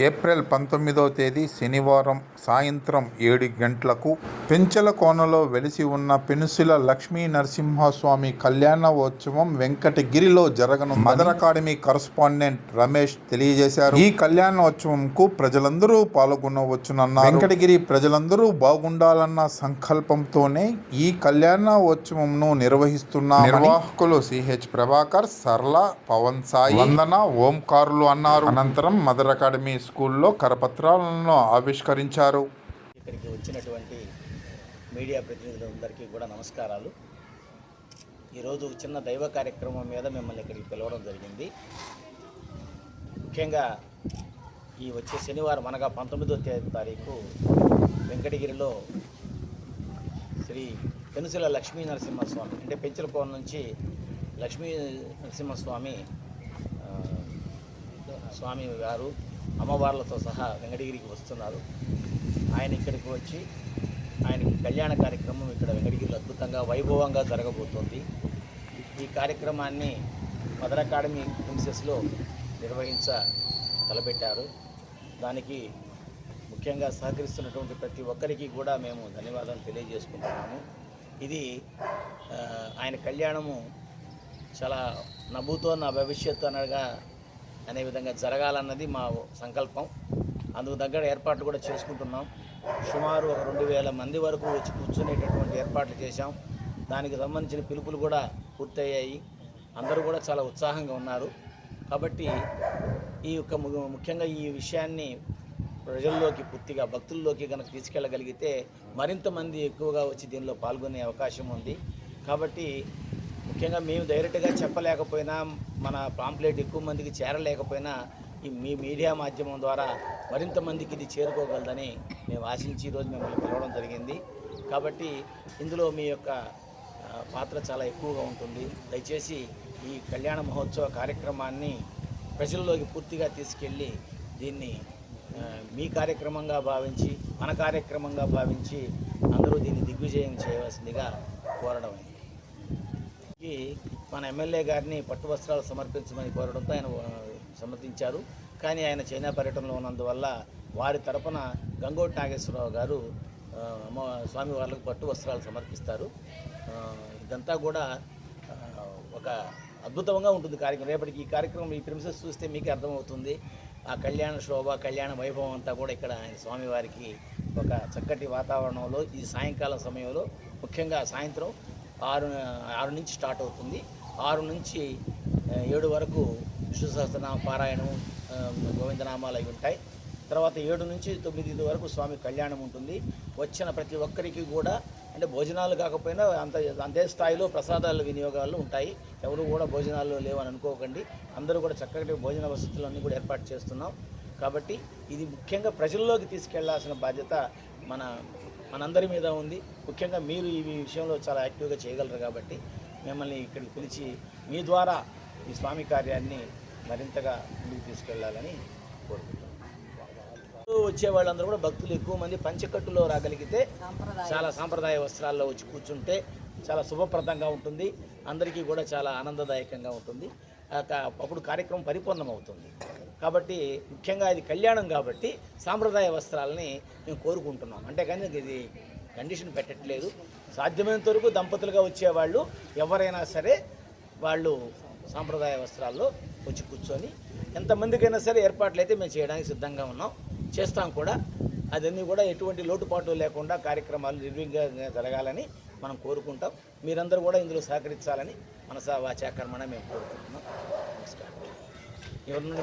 April పంతొమ్మిదవ తేదీ శనివారం సాయంత్రం ఏడు గంటలకు పెంచల కోనలో వెలిసి ఉన్న పెనుసుల లక్ష్మీ నరసింహస్వామి కళ్యాణోత్సవం వెంకటగిరిలో జరగను మదర్ అకాడమీ కరస్పాండెంట్ రమేష్ తెలియజేశారు. ఈ కళ్యాణోత్సవంకు ప్రజలందరూ పాల్గొనవచ్చునన్న వెంకటగిరి ప్రజలందరూ బాగుండాలన్న సంకల్పంతోనే ఈ కళ్యాణోత్సవంను నిర్వహిస్తున్న నిర్వాహకులు సిహెచ్ ప్రభాకర్ సరళ పవన్ సాయి వందన ఓంకారులు అన్నారు. అనంతరం మదర్ అకాడమీ స్కూల్లో కరపత్రాలను ఆవిష్కరించారు. ఇక్కడికి వచ్చినటువంటి మీడియా ప్రతినిధులందరికీ కూడా నమస్కారాలు. ఈరోజు చిన్న దైవ కార్యక్రమం మీద మిమ్మల్ని ఇక్కడికి పిలవడం జరిగింది. ముఖ్యంగా ఈ వచ్చే శనివారం అనగా పంతొమ్మిదో తేదీ తారీఖు వెంకటగిరిలో శ్రీ పెనుసిల లక్ష్మీ నరసింహస్వామి అంటే పెంచలకోన నుంచి లక్ష్మీ నరసింహస్వామి స్వామి గారు అమ్మవార్లతో సహా వెంకటగిరికి వస్తున్నారు. ఆయన ఇక్కడికి వచ్చి ఆయనకి కళ్యాణ కార్యక్రమం ఇక్కడ వెంకటగిరిలో అద్భుతంగా వైభవంగా జరగబోతోంది. ఈ కార్యక్రమాన్ని మదర్ అకాడమీ ప్రిన్సెస్లో నిర్వహించ తలపెట్టారు. దానికి ముఖ్యంగా సహకరిస్తున్నటువంటి ప్రతి ఒక్కరికి కూడా మేము ధన్యవాదాలు తెలియజేసుకుంటున్నాము. ఇది ఆయన కళ్యాణము చాలా నవ్వుతో నా భవిష్యత్తు అనగా అనే విధంగా జరగాలన్నది మా సంకల్పం. అందుకు దగ్గర ఏర్పాట్లు కూడా చేసుకుంటున్నాం. సుమారు ఒక రెండు వేల మంది వరకు వచ్చి కూర్చునేటటువంటి ఏర్పాట్లు చేశాం. దానికి సంబంధించిన పిలుపులు కూడా పూర్తయ్యాయి. అందరూ కూడా చాలా ఉత్సాహంగా ఉన్నారు. కాబట్టి ఈ యొక్క ము- ముఖ్యంగా ఈ విషయాన్ని ప్రజల్లోకి పూర్తిగా భక్తుల్లోకి కనుక తీసుకెళ్ళగలిగితే మరింత మంది ఎక్కువగా వచ్చి దీనిలో పాల్గొనే అవకాశం ఉంది. కాబట్టి ముఖ్యంగా మేము డైరెక్ట్గా చెప్పలేకపోయినా మన పాంప్లెట్ ఎక్కువ మందికి చేరలేకపోయినా ఈ మీ మీడియా మాధ్యమం ద్వారా మరింత మందికి ఇది చేరుకోగలదని మేము ఆశించి ఈరోజు మిమ్మల్ని పిలవడం జరిగింది. కాబట్టి ఇందులో మీ యొక్క పాత్ర చాలా ఎక్కువగా ఉంటుంది. దయచేసి ఈ కళ్యాణ మహోత్సవ కార్యక్రమాన్ని ప్రజల్లోకి పూర్తిగా తీసుకెళ్ళి దీన్ని మీ కార్యక్రమంగా భావించి మన కార్యక్రమంగా భావించి అందరూ దీన్ని దిగ్విజయం చేయవలసిందిగా కోరడం మన ఎమ్మెల్యే గారిని పట్టు వస్త్రాలు సమర్పించమని కోరడంతో ఆయన సమర్థించారు కానీ ఆయన చైనా పర్యటనలో ఉన్నందువల్ల వారి తరపున గంగోటి నాగేశ్వరరావు గారు స్వామి వాళ్ళకు పట్టు వస్త్రాలు సమర్పిస్తారు. ఇదంతా కూడా ఒక అద్భుతంగా ఉంటుంది కార్యక్రమం. రేపటికి ఈ కార్యక్రమం ఈ ప్రిమిసెస్ చూస్తే మీకు అర్థమవుతుంది. ఆ కళ్యాణ శోభ కళ్యాణ వైభవం అంతా కూడా ఇక్కడ ఆయన స్వామివారికి ఒక చక్కటి వాతావరణంలో ఈ సాయంకాలం సమయంలో ముఖ్యంగా సాయంత్రం ఆరు ఆరు నుంచి స్టార్ట్ అవుతుంది. ఆరు నుంచి ఏడు వరకు విష్ణు సహస్రనామ పారాయణం గోవిందనామాలు అవి ఉంటాయి. తర్వాత ఏడు నుంచి తొమ్మిది వరకు స్వామి కళ్యాణం ఉంటుంది. వచ్చిన ప్రతి ఒక్కరికి కూడా అంటే భోజనాలు కాకపోయినా అంత అంతే స్థాయిలో ప్రసాదాల వినియోగాలు ఉంటాయి. ఎవరు కూడా భోజనాలు లేవని అనుకోకండి. అందరూ కూడా చక్కటి భోజన వసతులన్నీ కూడా ఏర్పాటు చేస్తున్నాం. కాబట్టి ఇది ముఖ్యంగా ప్రజల్లోకి తీసుకెళ్ళాల్సిన బాధ్యత మన మనందరి మీద ఉంది. ముఖ్యంగా మీరు ఈ విషయంలో చాలా యాక్టివ్గా చేయగలరు కాబట్టి మిమ్మల్ని ఇక్కడికి పిలిచి మీ ద్వారా ఈ స్వామి కార్యాన్ని మరింతగా ముందుకు తీసుకెళ్ళాలని కోరుకుంటున్నాను. వచ్చే వాళ్ళందరూ కూడా భక్తులు ఎక్కువ మంది పంచకట్టులో రాగలిగితే చాలా సాంప్రదాయ వస్త్రాల్లో వచ్చి కూర్చుంటే చాలా శుభప్రదంగా ఉంటుంది. అందరికీ కూడా చాలా ఆనందదాయకంగా ఉంటుంది. అప్పుడు కార్యక్రమం పరిపూర్ణం అవుతుంది కాబట్టి ముఖ్యంగా ఇది కళ్యాణం కాబట్టి సాంప్రదాయ వస్త్రాలని మేము కోరుకుంటున్నాం. అంటే కానీ ఇది కండిషన్ పెట్టట్లేదు. సాధ్యమైనంత వరకు దంపతులుగా వచ్చేవాళ్ళు ఎవరైనా సరే వాళ్ళు సాంప్రదాయ వస్త్రాల్లో వచ్చి కూర్చొని ఎంతమందికైనా సరే ఏర్పాట్లు అయితే మేము చేయడానికి సిద్ధంగా ఉన్నాం. చేస్తాం కూడా. అదన్నీ కూడా ఎటువంటి లోటుపాటు లేకుండా కార్యక్రమాలు నిర్విఘ్నంగా జరగాలని మనం కోరుకుంటాం. మీరందరూ కూడా ఇందులో సహకరించాలని మనసా వాచాకర్మణ మేము కోరుకుంటున్నాం. నమస్కారం. ఎవరి నుండి